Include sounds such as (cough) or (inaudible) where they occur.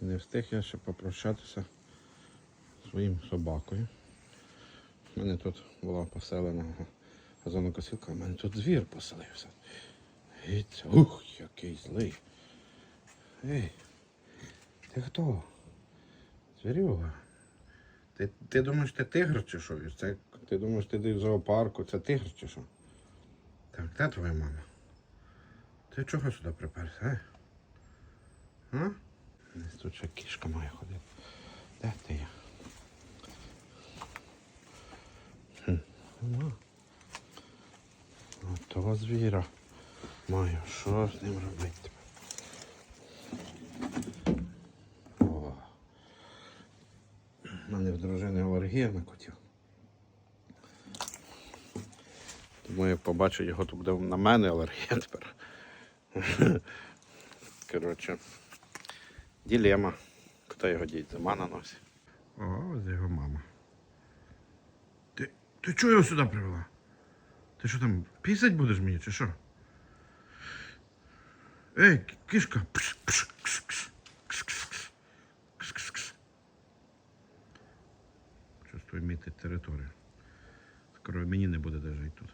Не встиг я ще попрощатися своїм собакою. У мене тут була поселена газонокосилка, а в мене тут звір поселився. Це, ух, який злий. Ей, ти хто? Звірюга. Ти, ти думаєш, ти тигр чи що? Це, ти думаєш, ти йдеш в зоопарку, це тигр чи що? Так, де твоя мама? Ти чого сюди приперся, а? А? Десь тут ще кішка має ходити. Де ти є? Хм. От того звіра маю. Що з ним робити? О. У мене в дружини алергія на котів. Тому як побачу його, то буде на мене алергія тепер. (laughs) Коротше, ділема. Хто його діть? Зима на носі. О, ось його мама. Ти, ти чого його сюди привела? Ти що там, пісять будеш мені, чи що? Ей, кішка. Пш, пш, кш, кш, кш, кш, територію. Скоро мені не буде де жити тут.